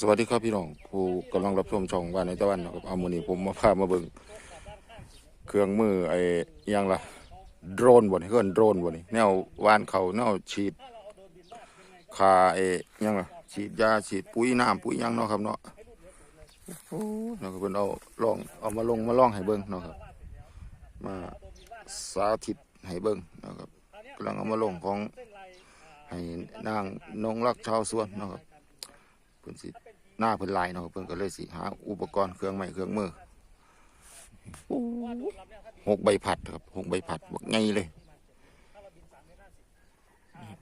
สวัสดีครับพี่น้องผู้กำลังรับชมช่องบ้านในตะวันนะครับเอามือนี้ผมมาพามาเบิ่งเครื่องมือไอ้ยังล่ะโดรนบ่นี่เครื่องโดรนบ่นี่แนววานเขาแนวฉีดคาไอ้ยังล่ะฉีดยาฉีดปุ๋ยน้ำปุ๋ยยังเนาะครับเนาะโอ้เนาะครับเพิ่นเอาลองเอามาลงมาลองให้เบิ่งเนาะครับ มาสาธิตให้เบิ่งเนาะครับกำลังเอามาลงของให้นางนงรักชาวสวนเนาะครับ เพิ่นสิหน้าเพิ่นลายเนาะเพิ่นก็เลยสิหาอุปกรณ์เครื่องไม้เครื่องมือหกใบผัดครับหกใบผัดบักไงเลย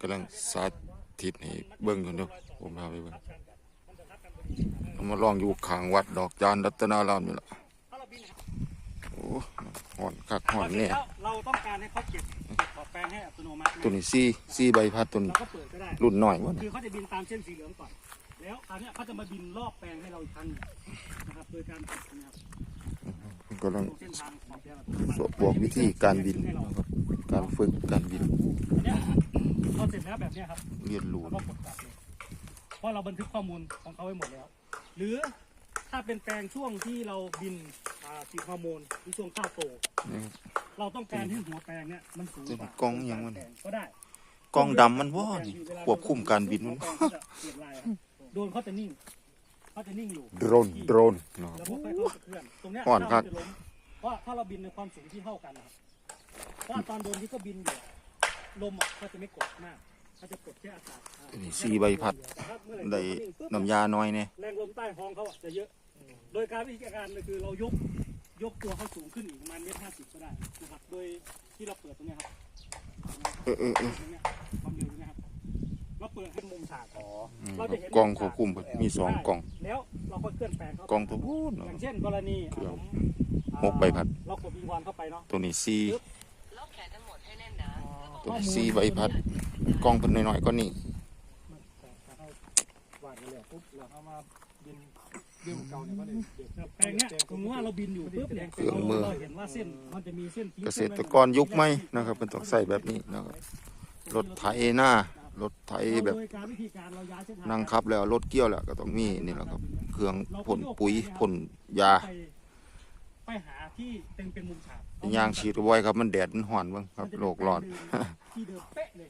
กำลังสาธิตให้เบิ่งอยู่เนาะผมพาไปเบิ่งเอามาลองอยู่ขางวัดดอกจานรัตนารามนี่แหละโอ้ห่อนคักห่อนเนี่ยเราต้องการให้เขาเก็บเก็บขอบแปลงให้อัตโนมัติตัวนี้สี่สี่ใบพัดตัวนี้รุ่นน้อยบ่คือเขาจะบินตามเส้นสีเหลืองก่อน แล้วคราวเนี้ยเขาจะมาบินรอบแปลงให้เราอีกครั้งหนึ่งนะครับโดยการตัดนะครับเพิ่นกำลังตรงเส้นทางขอบแปลงอัตโนมัติสอบบอกวิธีการบินนะครับการฝึกการบินเนี่ยพอเสร็จแล้วแบบเนี้ยครับเรียนรู้เราก็กดกลับเลยเพราะเราบันทึกข้อมูลของเขาไว้หมดแล้ว หรือถ้าเป็นแปลงช่วงที่เราบินอ่าฉีดฮอร์โมนหรือช่วงข้าวโตนี่เราต้องการให้หัวแปลงเนี่ยมันสูงกว่ากล้องยังมันแปลก็ได้กล้องดำมันว่านี่ควบคุมการบินมัน โดนเขาจะนิ่งเขาจะนิ่งอยู่โดรนโดรนเนาะแล้วพอค่อยๆเคลื่อนตรงเนี้ยอ่อนครับเาจะล้มเพราะถ้าเราบินในความสูงที่เท่ากันนะครับเพราะตอนโดนที่ก็บินอยู่ลมอะเขาจะไม่กดมากเขาจะกดแค่อากาศอ่าอันนี้สี่ใบพัดแต่ถ้าเมื่อหร่ได้ที่เขานิ่งปุ๊บ น้ำยาน้อยเนี่ย แรงลมใต้ท้องเขาอะจะเยอะ โดยการวิธีการก็คือเรายกยกตัวเขาสูงขึ้นอีกประมาณเมตรห้าสิบก็ได้นะครับ โดยที่เราเปิดตรงเนี้ยครับเออเออเออตรงเนี้ย เราเปิดให้มุมฉากอ๋ออืมเราจะเห็นกล้องควบคุมมีสองกล้อง แล้วเราก็เคลื่อนแปลงเข้ากล้องตัวพูดอเนาะย่างเช่นกรณีเครื่องผมอ่าหกใบพัด เรากดวิงวอนเข้าไปเนาะตัวนี้สี่ล็อกแขนทั้งหมดให้แน่นหนาตัวนี้สี่ใบพัดกล้องเพิ่นน้อยๆก็นี่วาดไปเลยปุ๊บเราเอามาบินเรื่องเก่าเนี่ยก็เลยแปลงเนี้ยสมมติว่าเราบินอยู่ปุ๊บเนี่ยเราเห็นว่าเส้นมันจะมีเส้นทิ้งเกษตรกรยุคใหม่นะครับเป็นต้องใส่แบบนี้นะครับรถไถหน้า รถไถแบบโดยการวิธีการเราย้ายเส้นทางนั่งขับแล้วรถเกี่ยวแล้วก็ต้องมีนี่แหละครับ เครื่องพ่นปุ๋ยพ่นยาไปไปหาที่เป็นเป็นมุมฉากยางฉีดไว้ครับมันแดดมันห่อนเบ้างครับโลกร้อนที่เดิมเป๊ะเลย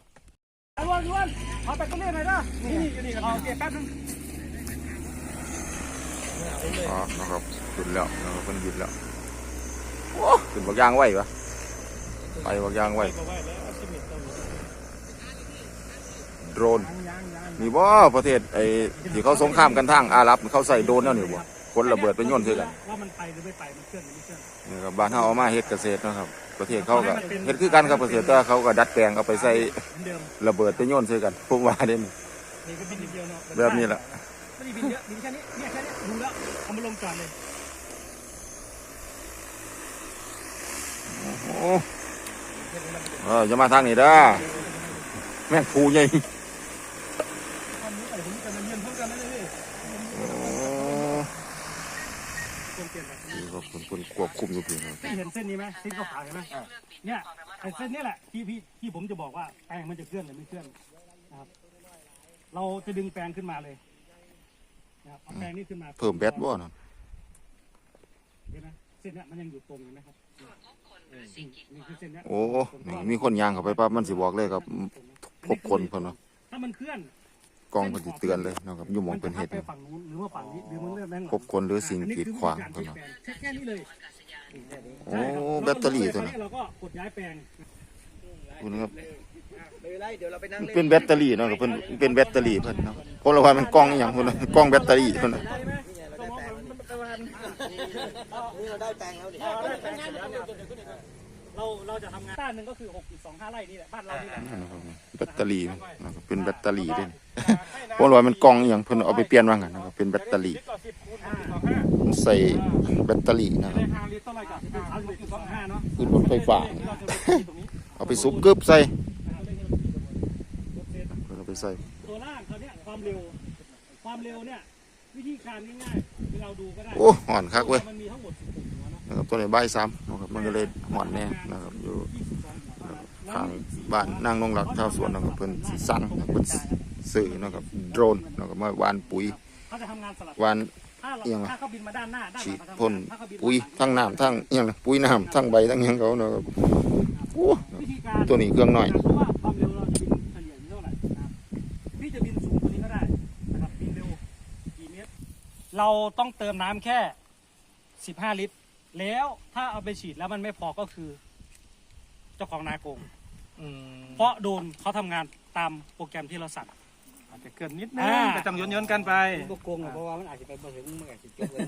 อ้วนอ้วนเอาไปก็เล่นหน่อยนะนี่นี่อยู่นี่เอาเก็บแป๊บนึงอ๋อนะครับขึ้นแล้วนะครับมันหยุดแล้วโอ้ขึ้นบักยางไหวปะไปบักยางไหว โดรนยางยางยางนี่ว่าประเทศไอ้ที่เขาสงครามกันทางอาหรับเขาใส่โดรนแล้วนี่บ่คนระเบิดไปโย่นใส่กันว่ามันไปหรือไม่ไปมันเคลื่อนหรือไม่เคลื่อนนี่ครับบ้านเฮาเอามาเฮ็ดเกษตรนะครับ ประเทศเขาก็เฮ็ดคือกันครับเกษตรแต่ว่าเขาก็ดัดแปลงเอาไปใส่เหมือนเดิมระเบิดไปโย่นใส่กันผมว่าเด่นนี่ก็บินอย่างเดียวเนาะแบบนี้แหละไม่ได้บินเยอะบินแค่นี้เนี่ยแค่นี้ดูแล้วเอามาลงจอดเลยโอ้เอออย่ามาทางนี้เด้อแม่งผูใหญ่ ตอนนี้ไปผมจะมาเยี่ยมเพิ่มกันนะเลย โอ้ คนเปลี่ยนแบบนี้ นี่ก็เป็นคน ควบคุมอยู่เพียงครับ พี่เห็นเส้นนี้ไหมเส้นขาวๆเห็นไหมเนี่ยไอ้เส้นนี้แหละที่พี่ที่ผมจะบอกว่าแปลงมันจะเคลื่อนหรือไม่เคลื่อนนะครับ เราจะดึงแปลงขึ้นมาเลยนะครับเอาแปลงนี้ขึ้นมาเพิ่มแบตบ่นั่นเห็นไหมเส้นเนี้ยมันยังอยู่ตรงเห็นไหมครับนี่คือเส้นเนี้ยโอ้นี่มีคนยางเข้าไปปั๊บมันสิบอกเลยครับพบคนเพิ่นเนาะถ้ามันเคลื่อนกล้องเพิ่นสิเตือนเลยนะครับอยู่หมองเป็นเฮ็ดไปฝั่งนู้นหรือว่าฝั่งนี้หรือมันเลื่อนแบงพบคนหรือสิ่งกีดขวางอันเพิ่นนี้เนาะคือวิธีการเช็คแค่นี้เลย โอ้แบตเตอรี่ตัวนั้นเราก็กดย้ายแปลงคุณครับไม่เป็นไรเดี๋ยวเราไปนั่งมันเล่นเป็นแบตเตอรี่เนาะครับเพิ่นเป็นแบตเตอรี่เพิ่นเนาะเพราะว่ามันกล้องอหย่างเพิ่นน่ะกล้องแบตเตอรี่เพิ่นน่ะได้ไหมนี่ไงเราได้แปลงนี่เราได้แปลงแล้วนี่เราเราจะทำงานบ้านหนึ่งก็คือ6.25ไร่นี่แหละบ้านเรานี่แหละนะครับแบตเตอรี่นะครับเป็นแบตเตอรี่เด้เพราะว่ามันกล้องอหย่างเพิ่นเอาไปเปลี่ยนว่างั้นนะครับเป็นแบตเตอรี่ 10ต่อ10คูณ10ต่อ5มันใส่แบตเตอรี่นะคในรับทางลิตรเท่าไหร่กับ36.25เนาะคือรถไฟฟ้าเราจะไปที่ตรงนี้เอาไปซุบกึบใส่เอาไปใส่ตัวล่างเขาเนี่ยความเร็วความเร็วเนี่ยวิธีการง่ายๆที่เราดูก็ได้โอ้ห่อนคักเว้ยมันมีทั้งหมด16หัวเนาะนะครับตัวนี้ใบายซ้ำนะครับมันก็เลยห่อนแน่นะครับอยู่ทางบ้านนางนงหลักชาวสวนนะครับเพิ่นสิสั่งเพิ่นสิซื้อนะครับโดรนนะครับมาวานปุ๋ยเขาจะทำงานสลับวาน ถ้าเราเอียงอะถ้าเขาบินมาด้านหน้าด้านหฉีลัดงเขาทำงานพ่นถ้าเขาบินมาปุ๋ยด้านหลังทั้งน้ำทั้งอิหยังล่ะปุ๋ยน้ำทั้งใบทั้งหยังเขาเนาะครับโอ้วิธีการ ตัวนี้เครื่องน้อย เพราะว่าความเร็วเราจะบินเฉลี่ยอยู่เท่าไหร่นะครับพี่จะบินสูงกว่านี้ก็ได้นะครับบินเร็วกี่เมตรเราต้องเติมน้ำแค่ 15 ลิตร แล้วถ้าเอาไปฉีดแล้วมันไม่พอก็คือ เจ้าของนาโกง เพราะโดนเขาทำงานตามโปรแกรมที่เราสั่ง อาจจะเกินนิดนึงอ่าแต่ต้องย้อนย้อนๆกันไปบ่โกงหรอกเพราะว่ามันอาจจะไปบ่ถึงมันอาจจะจบเลย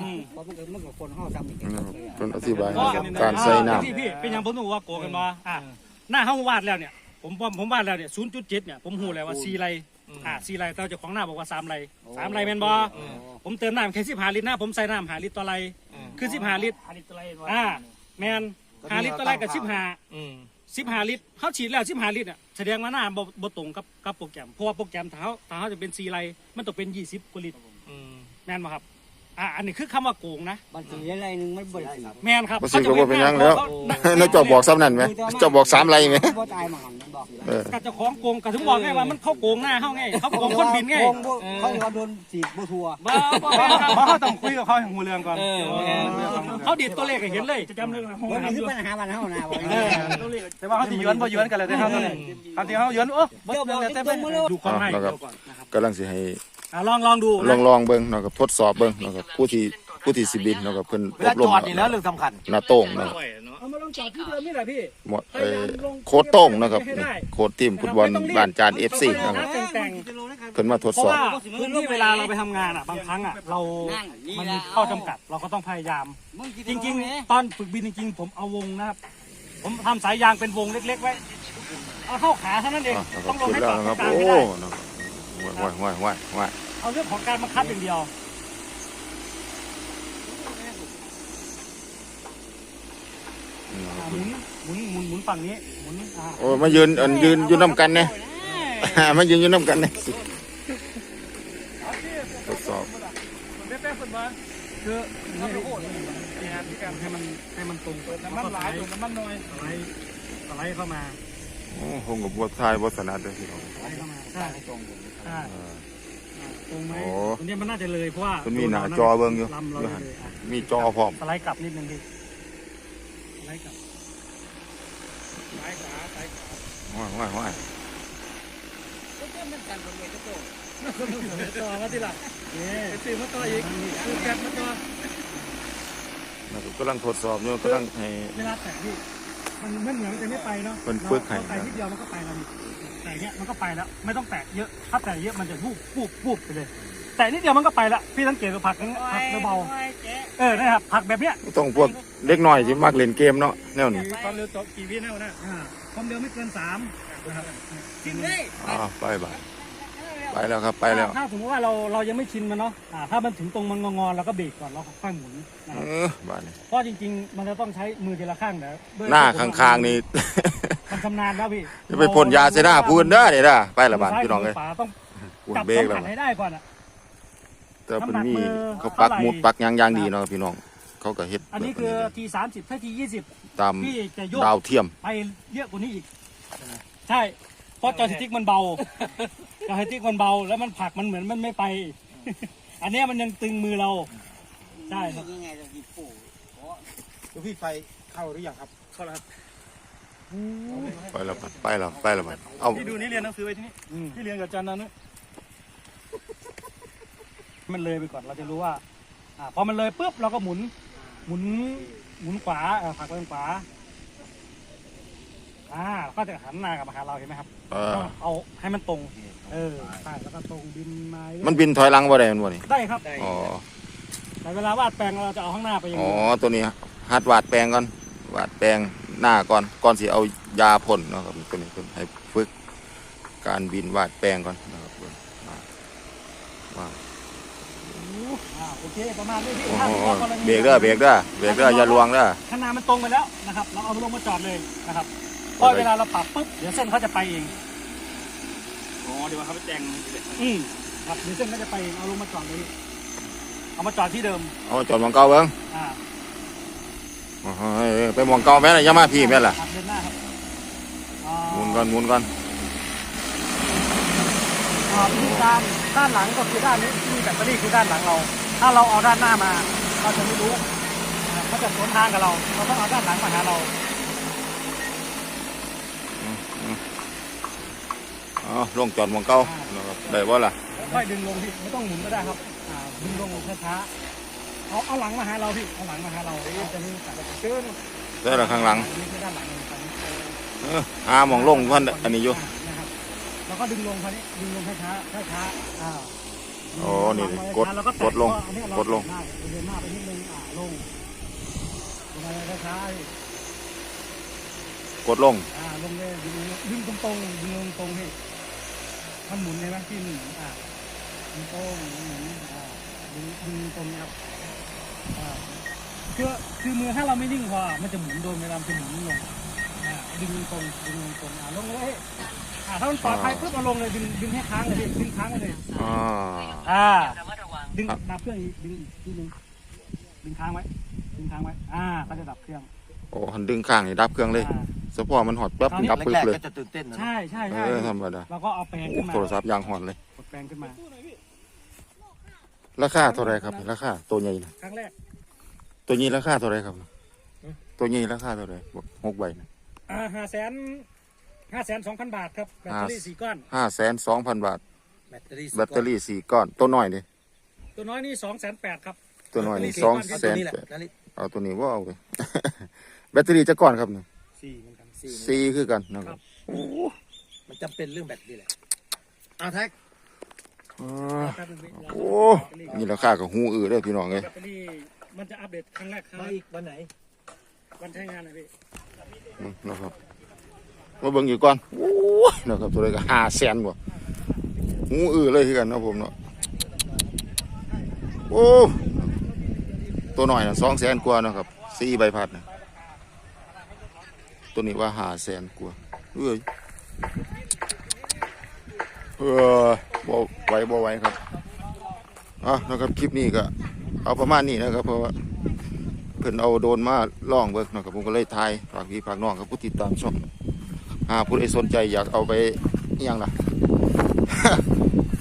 อืมเพราะมันก็มันก็คนเฮาซ้ำอีกนะครับเพิ่นอธิบายก็การใส่น้พี่พี่เป็นอย่างผมต้องว่าโกงกันมาอะหน้าห้องวาดแล้วเนี่ย ผมผมผมวาดแล้วเนี่ย0.7เนี่ยผมหูแล้วว่า4ไรอะ4ไรแต่เจ้าของหน้าบอกว่า3ไร3ไรแม่นบ่ผมเติมน้ำแค่15ลิตรนะผมใส่น้ำหาลิตรต่อไรคือ15ลิตรอ่าแมนหาลิตรต่อไรกับ15อืม 15ลิตรเขาฉีดแล้ว15ลิตรอะแสดงว่าหน้าบ่บ่ตรงกับกับโปรแกรมเพราะว่าโปรแกรมถ้าเขาถ้าเขาจะเป็น4ไรมันต้องเป็น20กว่าลิตรอืมแม่นบ่ครับ อ่าอันนี้คือคำว่าโกงนะมันสิอะไรนึงมันบ่ได้สิแม่นครับำบ่สิก็บ่เป็นหยังแล้ว นายเจ้าบอกซ้ำนั่นไหมเจ้าบอกสามไรไหมบ่ตายมาหันมันบอกเออ กับเจ้าของโกงกับถึงบอกไงว่ามันเข้าโกงหน้าเข้าไงเขาโกงคนบินไงโกงบ่เขาว่าโดนสีบบ่ทัวบ้าเพราะว่าเขาต้องคุยกับเขาให้หูเรื่องก่อนเขาดีดตัวเลขให้เห็นเลยจะจำเรื่องห้องมันน้ำคือปัญหามันเฮานะบ่เออแต่ว่าเขาสิย้อนบ่ย้อนกันเลยแต่เขาตอนนี้คำที่เขาย้อนโอ้บ่เจ้าบย้ออกนเลยตแต่รเป็นงๆมาเลยดูความให้อ่านะครับเดี๋ยวก่อนนะครับกำลังสิให้ อะลองลองดูลองลองเบิ่งเนาะครับทดสอบเบิ่งเนาะครับผู้ที่ผู้ที่สิบินเนาะครับเพิ่นอบรมนี่แล้วเรื่องสำคัญ หน้าโต้งเนาะเอามาลองจอดที่เดิมนี่แหละพี่หมวดเอ่อโค้ดโต้งนะครับโค้ดทีมฟุตบอลบ้านจาน FC นะครับแต่งเพิ่นมาทดเพราะสอบ ว่าพื้นที่เวลาเราไปทำงานอะบางครั้งอะเรา มันมีข้อจำกัดเราก็ต้องพยายาม จริง ๆ ตอนฝึกบินจริง ๆ ผมเอาวงนะครับ ผมทำสายยางเป็นวงเล็ก ๆ ไว้ เอาเข้าขาเท่านั้นเอง อะนะคต้รัอบงลงขึ้นให้แล้วจอดนะคตรรับงกลางโอ้ไม่ได้นะครับ ว้ายว้ายว้ายว้ายเอาเรื่องของการบังคับอย่างเดียว นี่นะคอ่ารับหมุนหมุนหมุนหมุนฝั่งนี้หมุนอ่าโอ้มายืนอันยืนอยู่น้ำกันเนี่ย มายืนอยู่น้ำกันเนี่ยทดสอบแป๊บๆคนมาคือนี่นี่ครับพี่แกมให้มันให้มันตรงน้ำมันหลายน้ำมันน้อยสไลด์สไลด์เข้ามาโอ้ คงกับบททายบทสนัดเลยพี่น้องสไลด์เข้ามาใช่ตรงใช่เออตรงไหมโอ้ตรงนี้มันน่าจะเลยเพราะว่ามันมีหน้าจอเบิ่งอยู่ลำเราอยู่เลหั่นยอะมีจอพร้อม สไลด์กลับนิดนึงดิสไลด์กลับซ้ายขวาซ้ายขวาว้ายว้ายว้ายต่อมาทีหลังนี่สี่มาต่ออีกคือแกะมาต่อนะครับกำลังทดสอบอยู่กำลังให้ เวลาแตะพี่ มันมันเหมือนมันจะไม่ไปเนาะมันฝึกให้เราแตะนิดเดียวมันก็ไปแล้วนี่แต่เนี้ยมันก็ไปแล้ว ไม่ต้องแตะเยอะ ถ้าแตะเยอะมันจะวูบวูบวูบไปเลย แต่นิดเดียวมันก็ไปละพี่สังเกตว่าผักนั้นผักเบาๆเออนะครับผักแบบเนี้ยต้องพวกเล็กน้อยที่มักเล่นเกมเนาะแนวนี้ความเร็วจบกี่วินาทีนะอ่าความเร็วไม่เกินสามนะครับ จริงเลยอ่าไปไป ไปแล้วครับไปแล้ว ถ้าสมมติว่าเราเรายังไม่ชินมันเนาะอ่าถ้ามันถึงตรงมันงอๆเราก็เบรกก่อนแล้วค่อยหมุนนะคเอรับอบ้านนี้เพราะจริงๆ มันจะต้องใช้มือทีละข้างนะด้วยหน้าข้างๆนี่ มันชำนาญแล้วพี่จะไปพ่นยาเสยหน้าพูนเด้อเด้อไปละบ้านพี่น้องเอ้ยมืซ้ามืขวาต้องพูนจับเบรกสัมแล้วผัสให้ได้ก่อนอะ แต่เป็นมีน้ำหนักมือเขาปักเท่าไหร่หมุดปักหยางอยางดีเนาะพี่น้อง เขาก็เฮ็ดอันนี้คือทีสามสิบถ้าทียี่สิบตามพี่จะโยกดาวเทียม ไปเยอะกว่านี้อีก ใช่ เพราะจอยสติ๊กมันเบา จอยสติ๊กมันเบาแล้วมันผลักมันเหมือนมันไม่ไป อันเนี้ยมันยังตึงมือเรา ใช่ครับ ยังไงจะหยิบปู่ดูพี่ไฟเข้าหรือยังครับ เข้าแล้วครับไปแล้วบัดไปแล้วไปแล้วบัดเอาพี่ดูนี่เรียนหนังสือไว้ที่นี่อืมพี่เรียนกับอาจารย์นันนะมันเลยไปก่อนเราจะรู้ว่าอ่าพอมันเลยปุ๊บเราก็หมุน หมุนหมุนขวาเอ่อผลักไปทางขวา อ่าก็จะหันหน้ากลับมาหาเราเห็นไหมครับเออ ต้องเอาให้มันตรง เออใช่แล้วก็ตรงบินมาเรื่อยมันบินถอยหลังบ่ได้มันบ่นี่ได้ครับ อ๋อ แต่เวลาวาดแปลงเราจะเอาข้างหน้าไปอย่างอ๋อนี้ตัวนี้หัดวาดแปลงก่อนวาดแปลงหน้าก่อนก่อนสิเอายาพ่นเนาะครับตัวนี้เพิ่นให้ฝึกการบินวาดแปลงก่อนนะครับเพิ่นอ่าว่าอ่าโอเคประมาณนี้พี่โอ้ถ้าโหถือว่ากรณีเบรกเด้อเบรกเด้อเบรกเด้ออย่าลวงเด้อ ข้างหน้ามันตรงไปแล้วนะครับ เราเอาลงมาจอดเลยนะครับเพราะเวลาเราปรับปุ๊บเดี๋ยวเส้นเขาจะไปเอง อ๋อเดี๋ยวเขาไปแจงอืมครับเดี๋ยวเส้นเขาจะไปเองเอาลงมาจอดเลยเอามาจอดที่เดิมเอาจอดหมองเก่าเบิ่งอ่าโอ้โหไปหมองเก่าแม่นล่ะอย่ามาพี่แม่นล่ะครับเดินหน้าครับอ่าหมุนก่อนหมุนก่อนอ่าวิธีการด้านหลังก็คือด้านนี้ที่มีแบตเตอรี่คือด้านหลังเรา ถ้าเราเอาด้านหน้ามา เราจะไม่รู้นะครับมันจะสวนทางกับเรา เราต้องเอาด้านหลังมาหาเรา อ๋อลงจอดหมองเก่านะครับได้บ่ล่ะค่อยดึงลงพี่ไม่ต้องหมุนก็ได้ครับอ่าดึงลงช้าๆเอาเอาหลังมาหาเราพี่เอาหลังมาหาเราจะมีแต่ละเชิญได้ละข้างหลังนี่คือด้านหลังเลยครับเออหาหมองลงพันอันนี้อยู่นะครับแล้วก็ดึงลงคราวนี้ดึงลงช้าๆช้าๆอ่าอ๋อนี่ดิกดแล้วแตะกดลงอันนี้เรากดลงเดินหน้าไปนิดนึงอ่าลงลงมาช้าๆพี่กดลง อ่า ลงเลยดึงดึงตรงตรงๆดึงลงตรงให้ มันหมุนใช่ไหมที่มันหมุนอ่าดึงตรงหมุนอ่าดึงดึงตรงนะครับอ่าคือคือมือถ้าเราไม่นิ่งพอมันจะหมุนโดนเวลามันจะหมุนลงอ่าดึงตรงดึงตรงอ่าลงเลยอ่าถ้ามันปลอดภัยปุ๊บเอาลงเลยดึงดึงให้ค้างเลยพี่ดึงค้างไว้เลยอ่าอ่าระมัดระวังดึงดับเครื่องอีกดึงอีกทีนึงดึงค้างไว้ดึงค้างไว้อ่าก็จะดับเครื่องโอ้หันดึงข้างนี่ดับเครื่องเลยอ่า สปอร์มันหอดปั๊บดับปึ๊บแรกเลยๆก็จะตื่นเต้นนะใช่ใช่เอใช่อธรรมดาเราก็เอาแปรงโอ้ขึ้นมาโทรศัพท์ยางหอนเลย กดแปรงขึ้นมา ราคาเท่าไหรครับราคาตัวใหญ่นะครั้งแรก ตัวนี้ราคาเท่าไหรครับ ตัวนี้ราคาเท่าไหรบอกหกใบนะ อ่าห้าแสนห้าแสนสองพันบาทครับแบตเตอรี่สี่ก้อน ห้าแสนสองพันบาท แบตเตอรี่แบตเตอรี่สี่ก้อน ตัวน้อยดิตัวน้อยนี่สองแสนแปดครับ ตัวน้อยนี่แบตเตอรี่สองสี่ก้อนแสนนี่แหละแปดนั่นนี่เอาตัวนี้ว่าเอาไปแบตเตอรี่จะก้อนครับเนี่ยสี่เหมือนกัน สี่สี่คือกันนะครับมันจำเป็นเรื่องแบตนี่แหละเอาแท็กอ่าแป๊บนึงพี่โอ้นี่ราคากับหูอือเลยพี่น้องเลยแบตเตอรี่มันจะอัปเดตครั้งแรกครั้งมาอีกวันไหนวันใช้งานนะพี่อืมนะครับมาเบิ่งอยู่ก่อนโอ้ยนะครับตัวเลยก็ห้าแสนกว่าหูอือเลยคือกันเนาะผมเนาะโอ้ตัวหน่อยนะสองแสนกว่าเนาะครับสี่ใบพัดนะ ตัวนี้ว่าหาแสนกว่าเอ้ยเออบ่ไหวบ่ไหวครับอะนะครับคลิปนี้ก็ เอาประมาณนี้นะครับ เพราะว่าเพิ่นเอาโดนมาล่องเบิกนะครับผมก็เลยถ่ายฝากพี่ฝากน้องครับผู้ติดตามช่องหาผู้ใดสนใจอยากเอาไปยังล่ะ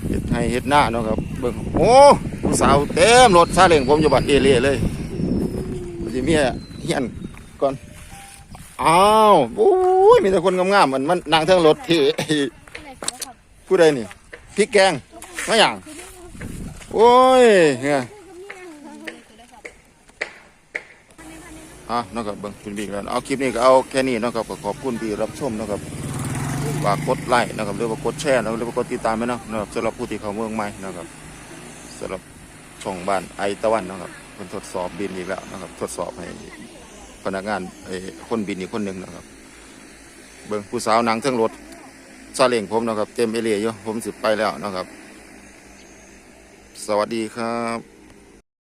เฮ็ดให้เฮ็ดหน้าเนาะครับเบิ่งโอ้ผู้สาวเต็มรถซาเล้งผมอยู่บัดเอเล่เลยสิเมียเฮียนก่อน อ้าวโอ้ยมีแต่คนงามๆมันมันนั่งเทิงรถที่ผู้ใดนี่พริกแกงมาหยังโอ้ยเฮียอะนาะครับเบิ่งคุณบีกันเอาคลิปนี้ก็เอาแค่นี้นะครับก็ขอบคุณที่รับชมนะครับฝากกดไลค์นะครับหรือว่ากดแชร์นะหรือว่ากดติดตามไว้เนะนะครับสำหรับผู้ที่เข้าเมืองใหม่นะครับสำหรับช่องบ้านไอตะวันนะครับเพิ่นทดสอบบินอีกแล้วนะครับ ทดสอบให้ พนักงานไอ้คนบินอีกคนหนึ่งนะครับ เบิ้งผู้สาวหนังเทิงรถซาเล้งผมนะครับ เต็มเอเรียอยู่ผมสิไปแล้วนะครับ สวัสดีครับ